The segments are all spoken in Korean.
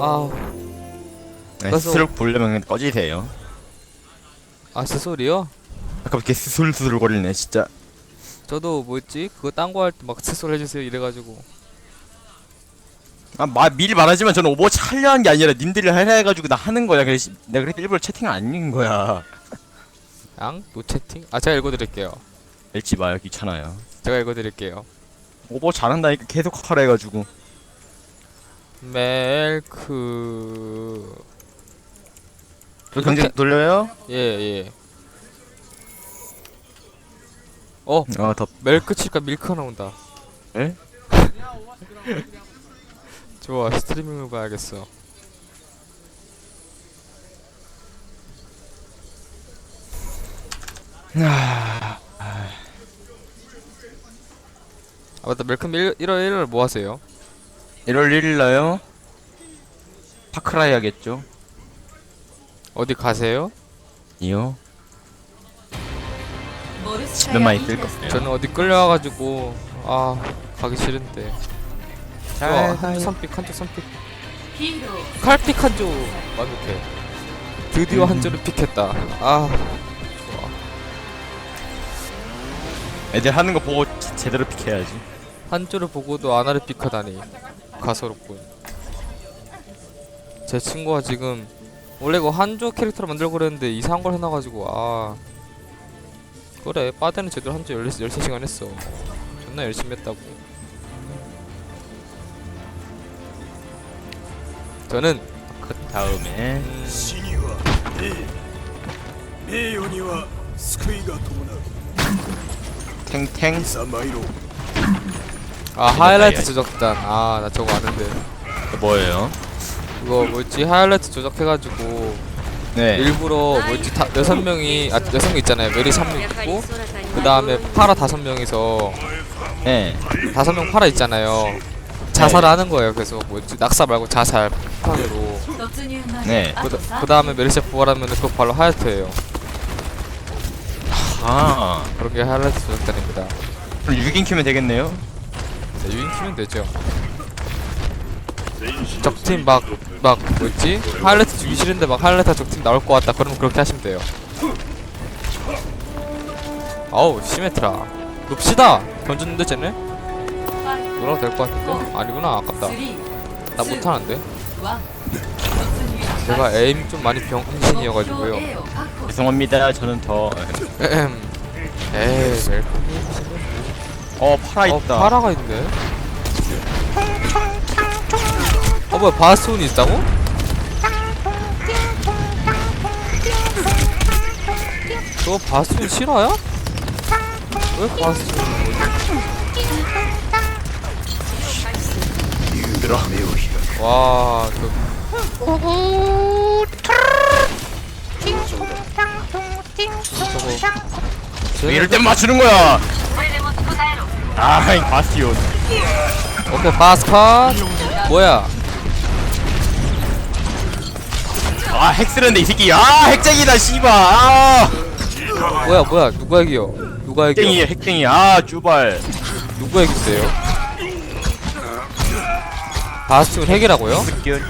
아, 네, 그래서- 스스로 보려면 꺼지세요. 아, 제 소리요? 아까부터 스술스술 거리네 진짜. 저도 뭐였지? 그거 딴 거 할 때막 칫솔 해주세요 이래가지고 아, 마, 미리 말하지만 저는 오버워치 하려 한 게 아니라 님들이 하려 해가지고 나 하는 거야. 그래서 내가 그래서 일부러 채팅 안 읽은 거야. 양? 노채팅? 아 제가 읽어드릴게요 읽지 마요 귀찮아요. 제가 읽어드릴게요 오버워치 안 한다니까 계속 하라 해가지고. 멜크 저 경제 돌려요? 예예 어어 더. 멜크 칠까 밀크가 나온다 에? 좋아 스트리밍을 봐야겠어 아 맞다 멜크님 1월 1월 뭐 하세요? 1월 1일 나요? 파크라이 하겠죠? 어디 가세요? 이요? 집에만 있을 거예요. 저는 어디 끌려와가지고 아 가기 싫은데 한쪽 선픽 한쪽 선픽 칼픽 한쪽 완벽해 드디어 음. 한쪽을 픽했다 아 애들 하는 거 보고 지- 제대로 픽해야지. 한쪽을 보고도 아나를 픽하다니 가소롭군 제 친구가 지금 원래 이거 한조 캐릭터를 만들고 그랬는데 이상한 걸 해놔가지고 아. 그래 빠데는 제대로 한조 13시간 했어. 존나 열심히 했다고. 저는 그 다음에. 탱탱. 아 하이라이트 조작단. 아 나 저거 아는데. 뭐예요? 그거 뭐였지? 하이라이트 조작해가지고 네. 일부러 뭐였지? 다 여섯 명이 아 여섯 명 있잖아요. 메리 3명 있고 그 다음에 파라 다섯 명이서 네. 다섯 명 파라 있잖아요. 자살을 하는 거예요. 그래서 뭐였지? 낙사 말고 자살 판으로. 네. 그 다음에 메리시아 부활하면 그거 바로 하이라이트예요. 아. 그런 게 하이라이트 조작단입니다. 그럼 6인 키면 되겠네요? 네, 유인 키면 되죠 적팀 막, 막, 뭐였지? 하이라이트 주기 싫은데 막 하이라이트 적팀 나올 것 같다. 그러면 그렇게 하시면 돼요. 아우, 시메트라. 눕시다! 던졌는데, 쟤네? 놀아도 될 것 같은데? 아니구나, 아깝다. 나 못하는데? 제가 에임 좀 많이 병신이어가지고요. 죄송합니다. 저는 더. 에이, 멜어 파라 어, 있다. 파라가 있네. 어, 뭐야, 바스온이 있다고? 저 바스온 실화야? 왜 바스온? 와, 저 저거. 이럴 땐 맞추는 거야. 아, 이 바스티온. 오케이, 바스컷. 뭐야? 아, 핵쓰는데 이 새끼. 아, 핵쟁이다, 씨발. 아, 뭐야, 뭐야? 누가 이겨? 누가 이겨? 핵쟁이, 핵쟁이. 아, 주발. 누가 이겼어요? 바스티온 핵이라고요? skill.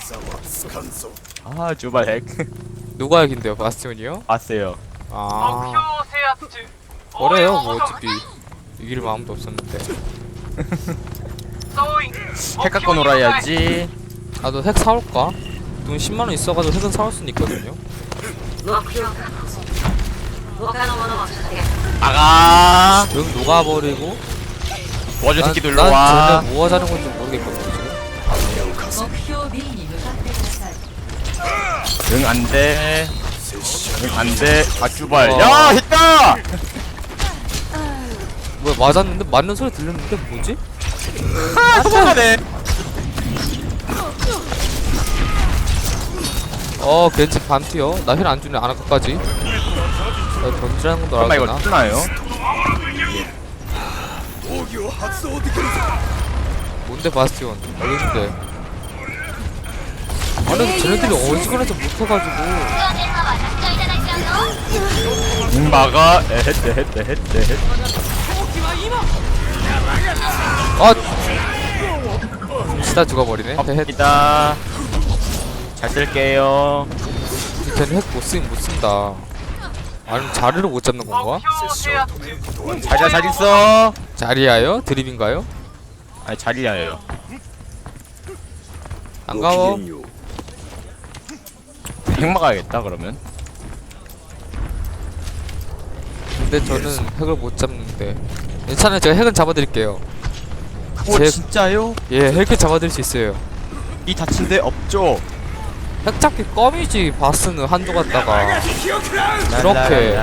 膝はつかんぞ 아, 주발 핵. 누가 이긴대요, 바스티온이요? 봤어요. 아, 어려요. 뭐 어차피 이길 마음도 없었는데. 핵 갖고 놀아야지. 나도 핵 사올까? 돈 10만원 있어가지고 핵은 사올 수는 있거든요. 아가. 여기 녹아버리고. 워즈 새끼 들로 와뭐 하자는 건지 모르겠거든요 지금. 응 안돼. 네. 응 안돼. 아주발. 어. 야 했다! 뭐야 맞았는데? 맞는 소리 들렸는데 뭐지? 아, 도망가네. 어 겐지 반티어 나 힐 안 주네 안 아까까지. 던지라는 건도 잠깐만 이거 뜨나요? 뭔데 바스티온? 모르겠는데. 아니 쟤네들이 어지간해서 못해가지고. 음바가 에헷 에헷 에헷 에헷 아! 치다 죽어버리네. 아, 네, 됐다. 잘 쓸게요. 쟤는 핵 못쓰긴 못쓴다. 아니 자리를 못 잡는 건가? 자리야 잘 있어. 자리야요? 드립인가요? 아 자리야요. 반가워. 핵 막아야겠다 그러면. 근데 저는 핵을 못 잡는데. 괜찮아요. 제가 핵은 잡아드릴게요. 오 제- 진짜요? 예 핵은 잡아드릴 수 있어요. 이 다친 데 없죠? 핵 잡기 껌이지 바스는 한조 갔다가. 그렇게.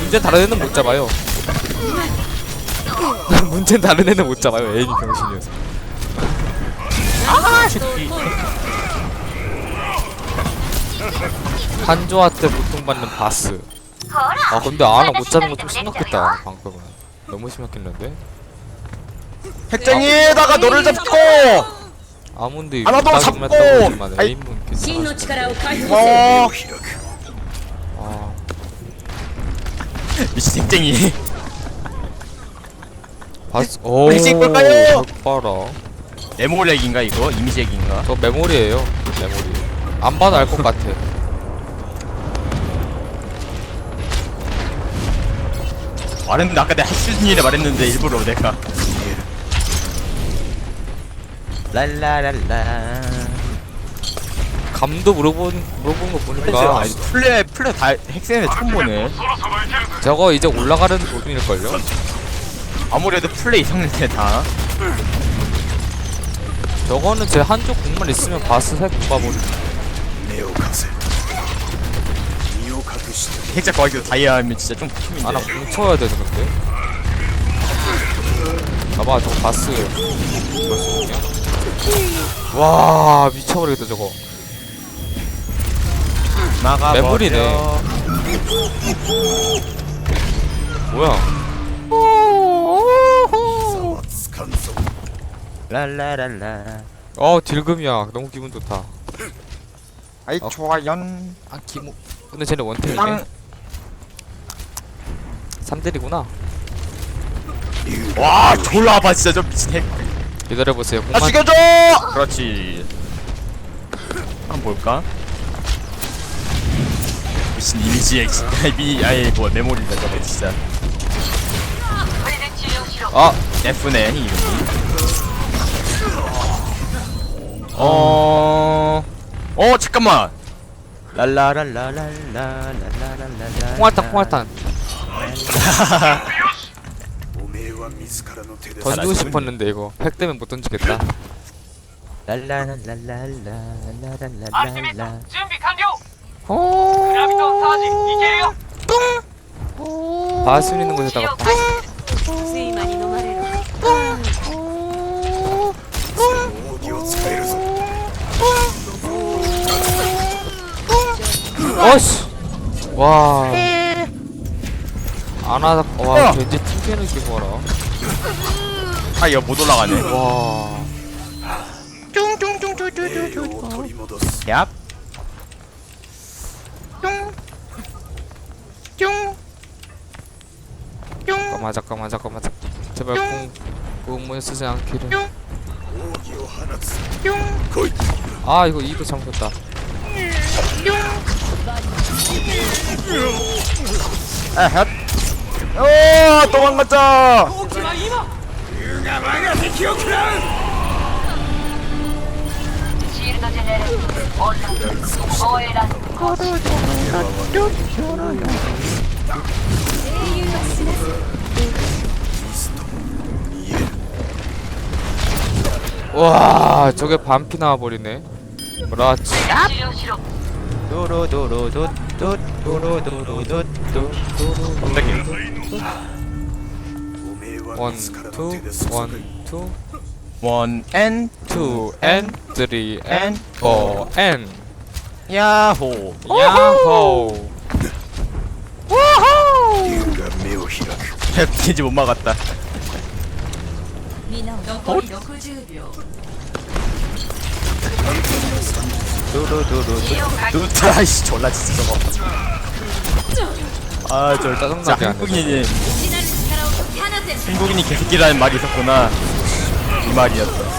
문제 다른 애는 못 잡아요. 문제 다른 애는 못 잡아요 애인이 병신이어서. 아 새끼 한조한테 고통받는 바스. 아 근데 아나 못 잡는 거 좀 심각했다 방금은. 너무 심각했는데. 핵쟁이에다가 너를 잡고. 아몬드 하나도 잡고! 아이. 에임문 真の 괜찮아. 力を解放せよ 어 開く 아 미친 핵쟁이. 바스. 오. 핵쟁이 걸까요? 핵 봐라. 메모리 핵인가 이거? 이미지 핵인가? 저 메모리에요. 메모리. 안 봐도 알 것 같아. 말했는데 아까 내가 수준이라 말했는데 일부러 내가 랄라랄라 감도 물어본 물어본 거 보니까 아니, 플레 플레 다 핵센에 처음 보네 저거 이제 올라가는 도중일 걸요. 아무래도 플레 이상했네 다 저거는 제 한쪽 공만 있으면 바스 색 봐버리. 네오 가세. 핵자 거기서 다이아 하면 진짜 좀 힘인데. 아나 뭉쳐야 돼 저렇게 봐봐 저거 바스 와 미쳐버리겠다 저거 매물이네. 뭐야 랄라랄라. 어 딜금이야 너무 기분 좋다 아이 좋아연. 아 기모 근데 쟤네 원템이네. 땅. 3딜이구나. 와 졸라 아파 진짜 저 미친 핵. 기다려보세요. 나 공만 죽여줘. 그렇지. 한번 볼까? 미친 이미지 핵 진짜 미 아예 뭐 메모리다 저거 진짜. 아 F네 이름이. 어. 어 잠깐만. 랄라랄라랄라랄라랄라. 홍알탄 홍알탄 おめえは自らの手で 던지고 잘하시군요. 싶었는데 이거 핵 때문에 못 던지겠다. 랄라랄라랄라랄라랄라. 準備完了グラビトサージいけるよ 바스 있는 곳에다가 睡魔に飲まれ 어이씨. 와. 안하다 와 왠지 튕기는 게 봐라. 아, 타이어 못 올라가네. 와. 뚱뚱뚱뚱뚱뚱뚱 얍. 뚱뚱뚱 잠깐만 잠깐만 잠깐만. 제발 공 공문 쓰지 않기를. 아 이거 이도 잠겼다. 에헷. 어 도망갔자 와 저게 반피 나와버리네. 그렇지? 도로도로도 컴백이요. 원, 투, 원, 투, 원, 앤, 투, 앤, 쓰리, 앤, 포, 앤. 야호, 야호. 이제 못 막았다. 어? 두두두두 아이씨 졸라 진짜 저거. 아저 짜증나 진짜 한국인이 한국인이 개새끼라는 말이 있었구나. 이 말이었어.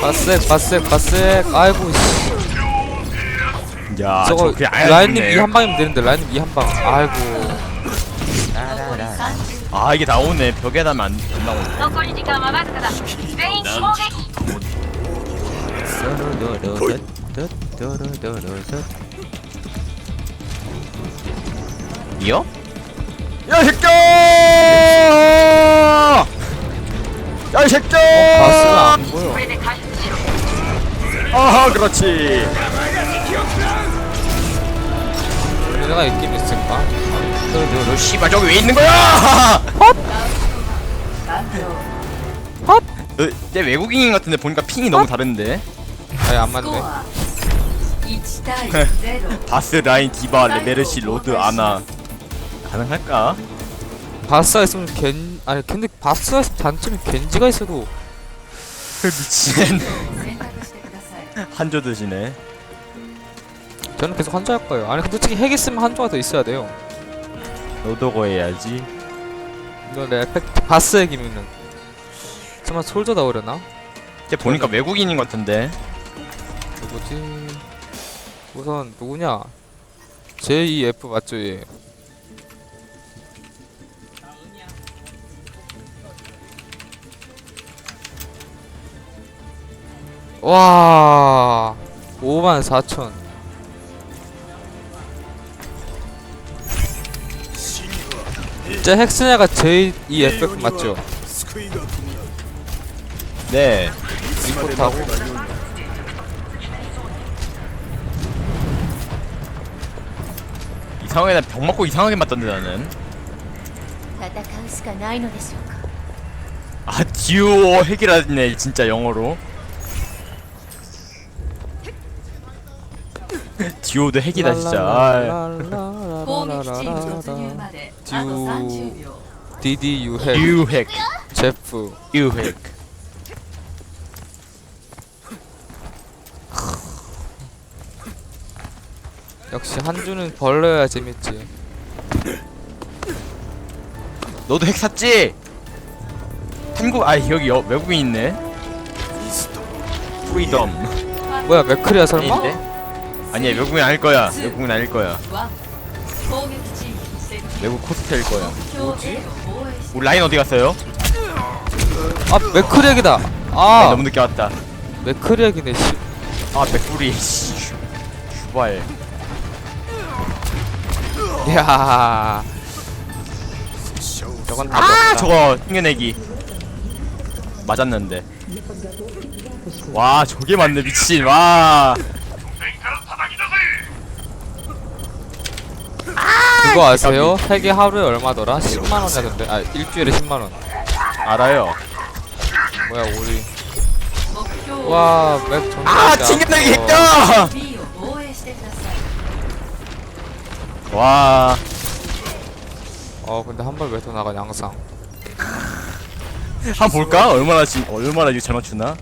바색 바색 바색 아이고 야 저거 라인님 이 한 방이면 되는데 라인님 이 한 방. 아이고. 아 이게 나오네 벽에 닿으면 안, 안 나오네 残り時間はわずかだ全員攻撃 이어? 야, 이 새끼야! 야, 이 새끼야! 바스가 안 보여 これで回復しろ 아하, 그렇지. 얘네가 있긴 있을까? 너너 씨발 저기 왜 있는 거야? 헛? 너쟤 어, 외국인 같은데 보니까 핑이 너무 다른데. 아예 안 맞네. 바스 라인 디바 레메르시 로드 아나 가능할까? 바스가 있으면 겐 아니 근데 바스가 있으면 단점이 겐지가 있어도 미친 한조 드시네. 저는 계속 한조할 거예요. 아니 근데 솔직히 핵 있으면 한조가 더 있어야 돼요. 로도고 해야지. 이거 내 에펙트 바스 핵이면은 정말 솔저다 오려나? 쟤 보니까 외국인인 것 같은데. 누구지? 우선 누구냐? JEF 맞죠 얘? 와 5만 4천 진짜 헥스냐가 JEF 맞죠? 救いが伴う 네. 리포트하고 이 상황에 병 맞고 이상하게 맞던데 나는. 戦うしかないのでしょうか 아 듀오 핵이라네 진짜 영어로 듀오도 핵이다 진짜 아, 攻 라라라 듀 디디 유핵 유핵 제프 유핵 역시 한주는 벌려야 재밌지. 너도 핵 샀지? 한국 아 여기 여, 외국인 있네. 프리덤 뭐야 맥크리야 설마? 아니야 외국인 아닐 거야. 외국인 아닐 거야. 매우 코스텔일 거야. 우리 라인 어디 갔어요? 아 맥크랙이다 아. 라인 아 너무 늦게 왔다. 맥크랙이네 씨 아 백불이. 주발. 야. 저건 아, 아 저거 튕겨내기. 맞았는데. 와 저게 맞네 미친 와. 그거 아세요? 세계 하루에 얼마더라? 10만 원이던데. 아 일주일에 10만 원. 알아요. 뭐야 우리. 와맵 정말. 아 징그러기 형. 와. 어 근데 한 발 왜 더 나가 양상. 한 볼까? 얼마나 지 어, 얼마나 이거 잘 맞추나?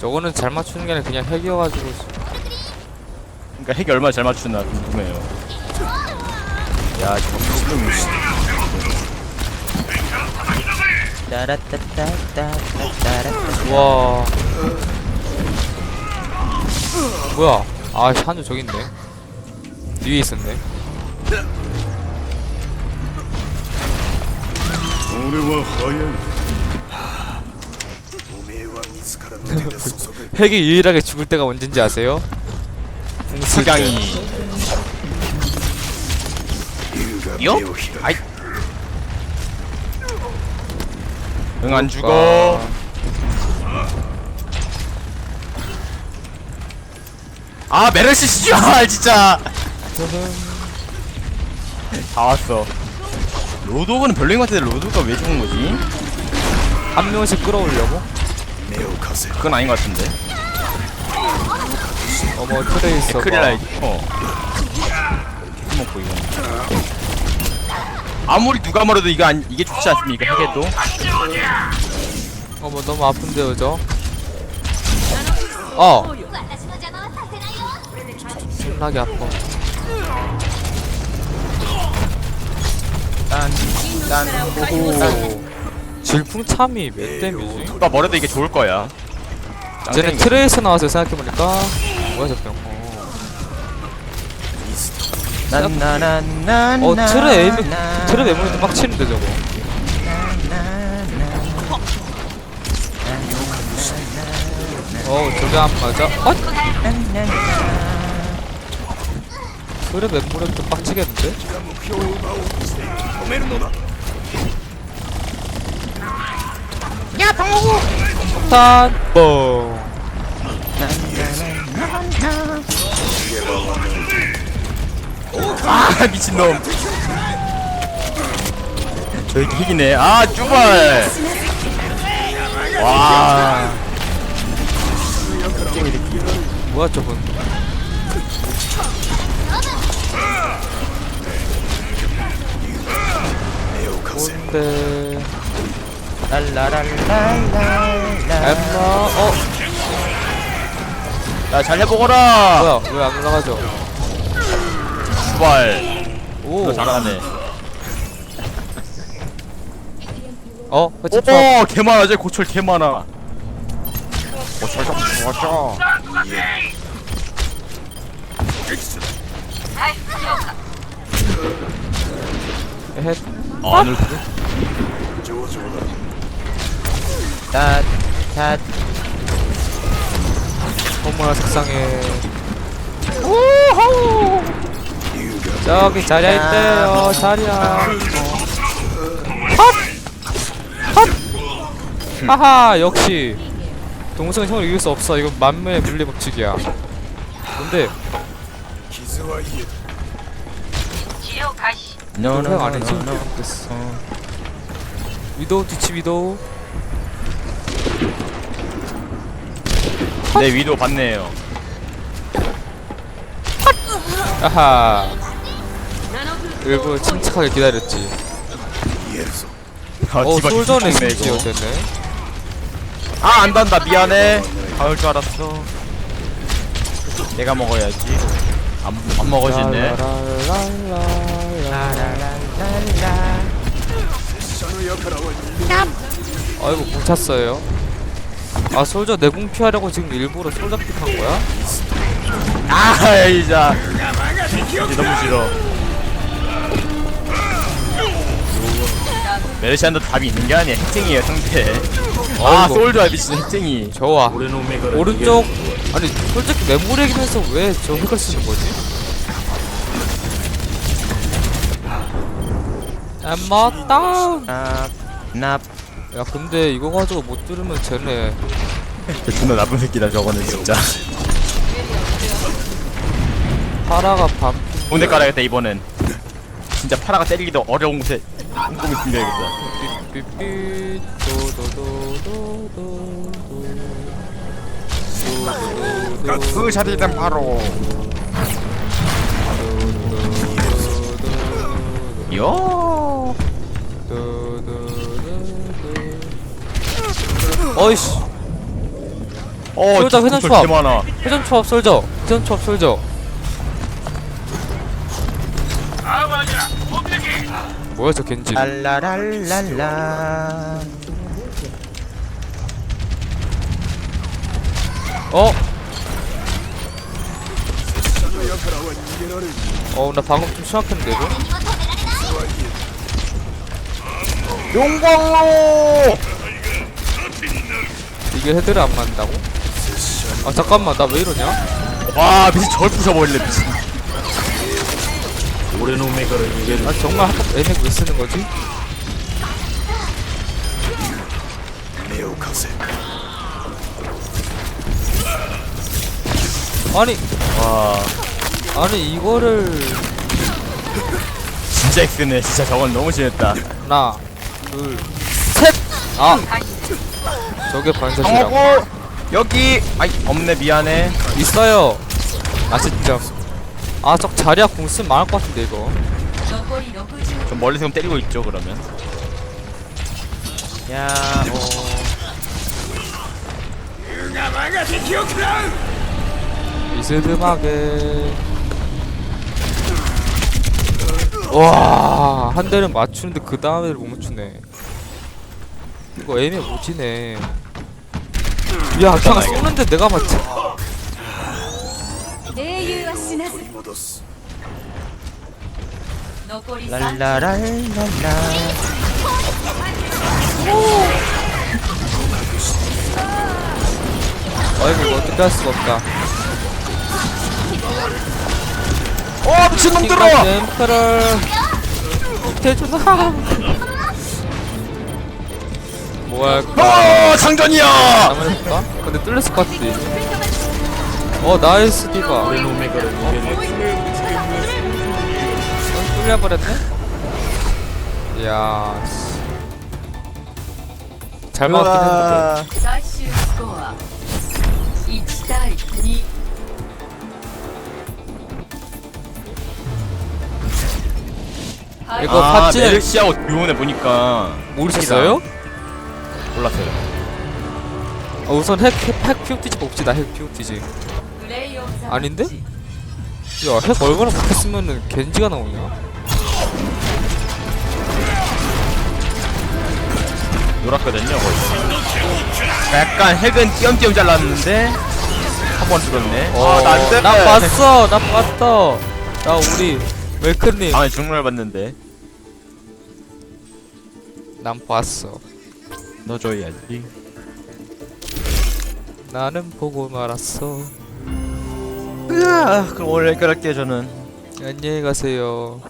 저거는 잘 맞추는 게 아니라 그냥 핵이어가지고. 그러니까 핵이 얼마나 잘 맞추나 궁금해요. 야 저거 미친놈이네. 와 뭐야 아 한주 저기 있네 뒤에 있었네 俺は早いおめえは自らの手で注ぐ 핵이 유일하게 죽을 때가 언젠지 아세요? 궁쓸 때. 석양 이요? 아이. 응안 죽어. 아 메르시 씨발 진짜. 다 왔어. 로드오그는 별로인 것 같은데 로독가 왜 죽은 거지? 한 명씩 끌어올려고? 그건 아닌 것 같은데. 어머 트레이서. 크릴라이 어. 먹고 이거. 아무리 누가 뭐래도 이거 안, 이게 좋지 않습니까? 해도 어머 너무 아픈데요 저? 어. 어! 신나게 아파 딴, 오 질풍참이 몇 데미지? 누가 말해도 이게 좋을 거야. 쟤네 트레이스 나왔어요 생각해보니까 뭐야 저병 난나나나 어 트랩 에임이 트랩 에임이 빡치는데 저거. 어 저게 안 맞아? 어? 트랩 엠브렘도 빡치겠는데? 야 방어구! 폭탄! 뻥. 아, 미친놈. 저기 희귀네. 아 쭈발. 와. 뭐야 저분 뭔데? 랄라랄랄랄라. 어? 야잘 해보거라. 뭐야 왜 안 올라가죠? 쭈발. 오. 잘하네. 어? 허치 오, 개 많아, 쟤 고철 개 많아. 고철 좀 좋았죠. 예. 헷. 아, 안을 그래? 탓. 탓. 어머나 세상에. 오호! 저기 자리야 있대요 자리야. 헛! 헛! 하하 역시. 동성은 형을 이길 수 없어. 이건 만물의 물리법칙이야. 근데 동생 아니지? 모르겠어. 위도우 뒤치 위도우. 내 위도 봤네요. 아하. 일부러 침착하게 기다렸지 아, 어 솔전에 스킬이요, 되네 아, 안 단다. 미안해. 가을 줄 알았어. 내가 먹어야지. 안, 안 먹어지네. 아이고 공 찼어요 아 솔저 내공 피하려고 지금 일부러 솔저 픽한 거야? 아, 이자. 이제 너무 싫어. 메르시안도 답이 있는 게 아니야. 핵쟁이에요 상대. 아 어이구. 소울조합 미친 핵쟁이. 좋아 오른쪽. 아니 솔직히 매물액이면서 왜 저 흙을 쓰는 거지? 엠마 다운 납납 야 근데 이거 가지고 못 들으면 쟤네. 그 존나 나쁜 새끼다 저거는 진짜. 파라가 밤 군대 깔아야겠다 이번엔. 진짜 파라가 때리기도 어려운 곳에 꼼꼼히 숨겨야겠다. 삐삐 도도도도도도 그 샤디든 바로. 요. 어이씨. 어, 솔저 회전. 많아. 회전 초합 솔져. 회전 초합 솔져 뭐야 저 겐지 랄랄랄랄라 어? 어 나 방금 좀 심각했는데 이거? 용광로! 이게 헤드를 안 맞는다고? 아 잠깐만 나 왜 이러냐? 와 미친 절 부셔버릴래 미친 俺の目から逃げる 아 정말 한번 애맥 왜 쓰는 거지? 目を貸せ 아니 와, 아니 이거를 진짜 엑스네. 진짜 저건 너무 심했다. 하나 둘셋아 저게 반샷이라고 정하고 여기 아이 없네 미안해. 있어요 아 진짜 아저 자리야 공 쓰면 망할 것 같은데 이거 残り60좀 멀리서 좀 때리고 있죠 그러면. 야, 어. 이슬드마게 와 한 대를 맞추는데 그 다음에를 못 맞추네 이거 애매 모지네 야 그냥 쏘는데 내가 맞지 英雄は死なず取り戻す残り3 랄라랄랄라. 아이고 이거 어떻게 할 수가 없다. 어 미친놈들아 엠퍼럴. 대준아 뭐야 어 장전이야! 해볼까? 근데 뚫렸을 것 같지 어 나이스 디바 어? 뚫려버렸네? 이야 씨. 잘 막았긴 했는데 最終スコア1対2 이거 아 팥찌는 메르시하고 듀오네 보니까 모르셨어요? 몰랐어요 아, 우선 핵, 핵, 핵 POTG 봅시다 핵 POTG プレイオンザ 아닌데? 야, 핵 얼마나 바뀌었으면은 겐지가 나오냐? 놀았거든요 거의. 약간 핵은 띄엄띄엄 잘랐는데 한 번 죽었네. 어, 아나 안돼 나 봤어! 나 봤어! 나 우리 웰크님. 다음에 죽는 걸 봤는데. 난 봤어. 너 줘야지. 나는 보고 말았어. 으아 그럼 오늘 여기까지 할게요 저는. 안녕히 가세요